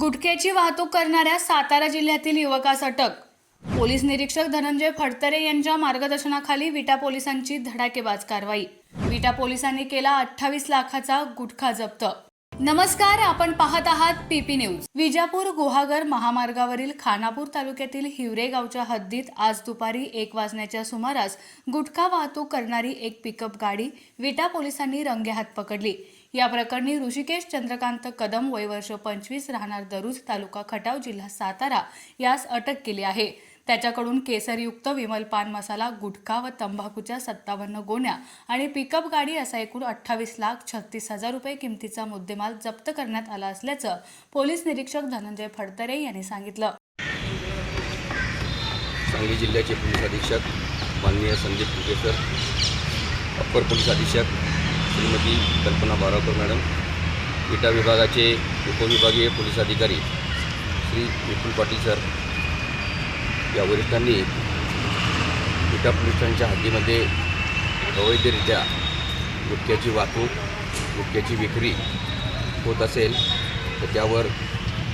गुटख्याची वाहतूक करणाऱ्या सातारा जिल्ह्यातील युवकास अटक. पोलीस निरीक्षक धनंजय फडतरे यांच्या मार्गदर्शनाखाली विटा पोलिसांची धडाकेबाज कारवाई. विटा पोलिसांनी केला अठ्ठावीस लाखाचा गुटखा जप्त. नमस्कार आपण पाहत आहात पीपी न्यूज. विजापूर गुहागर महामार्गावरील खानापूर तालुक्यातील हिवरे गावच्या हद्दीत आज दुपारी एक वाजण्याच्या सुमारास गुटखा वाहतूक करणारी एक पिकअप गाडी विटा पोलिसांनी रंगेहात पकडली. या प्रकरणी ऋषिकेश चंद्रकांत कदम वय वर्ष पंचवीस राहणार दरुज तालुका खटाव जिल्हा सातारा यास अटक केली आहे. त्याच्याकडून केसरयुक्त विमल पान मसाला गुटखा व तंबाखूच्या सत्तावन्न गोण्या आणि पिकअप गाडी असा एकूण अठ्ठावीस लाख छत्तीस हजार रुपये किमतीचा मुद्देमाल जप्त करण्यात आला असल्याचं पोलीस निरीक्षक धनंजय फडतरे यांनी सांगितलं. सांगली जिल्ह्याचे पोलीस अधीक्षक माननीय संदीप अप्पर पोलीस अधीक्षक श्रीमती कल्पना बारावकर मॅडम विटा विभागाचे उपविभागीय पोलीस अधिकारी श्री विपुल पाटील सर या वरिष्ठांनी विटा पोलीस ठाण्याच्या हद्दीमध्ये अवैधरित्या गुटख्याची वाहतूक गुटख्याची विक्री होत असेल तर त्यावर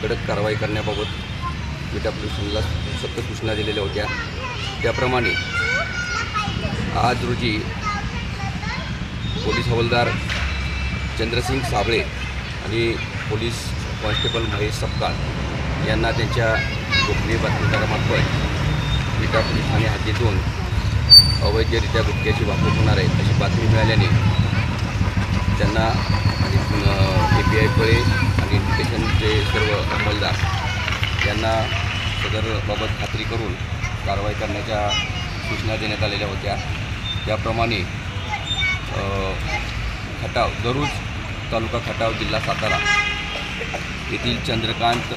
कडक कारवाई करण्याबाबत विटा पोलीस स्टेशनला सक्त सूचना दिलेल्या होत्या. त्याप्रमाणे आज रोजी हवलदार चंद्रसिंग साबळे आणि पोलीस कॉन्स्टेबल महेश सपकाळ यांना त्यांच्या गोपनीय बातमीदारामार्फत विटा पोलीस ठाणे हद्दीतून अवैधरित्या गुटख्याची वाहतूक होणार आहे अशी बातमी मिळाल्याने त्यांना आणि ए पी आय पळे आणि स्टेशनचे सर्व अंमलदार यांना सदरबाबत खात्री करून कारवाई करण्याच्या सूचना देण्यात आलेल्या होत्या. त्याप्रमाणे खटाव दरुज तालुका खटाव जिल्हा सातारा येथील चंद्रकांत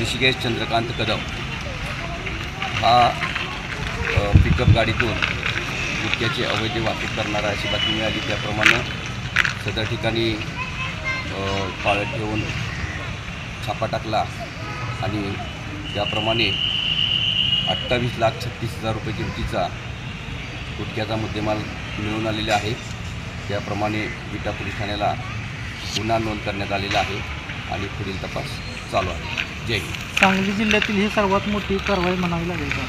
ऋषिकेश चंद्रकांत कदम हा पिकअप गाडीतून गुटख्याची अवैध वाहतूक करणारा अशी बातमी मिळाली. त्याप्रमाणे सदर ठिकाणी पाळत ठेवून छापा टाकला आणि त्याप्रमाणे अठ्ठावीस लाख छत्तीस हजार रुपये किमतीचा गुटख्याचा मुद्देमाल मिळून आलेला आहे. त्याप्रमाणे विटा पोलीस ठाण्याला गुन्हा नोंद करण्यात आलेला आहे आणि पुढील तपास चालू आहे. जय हिंद. सांगली जिल्ह्यातील ही सर्वात मोठी कारवाई म्हणावी लागेल का?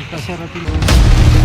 एका शहरातील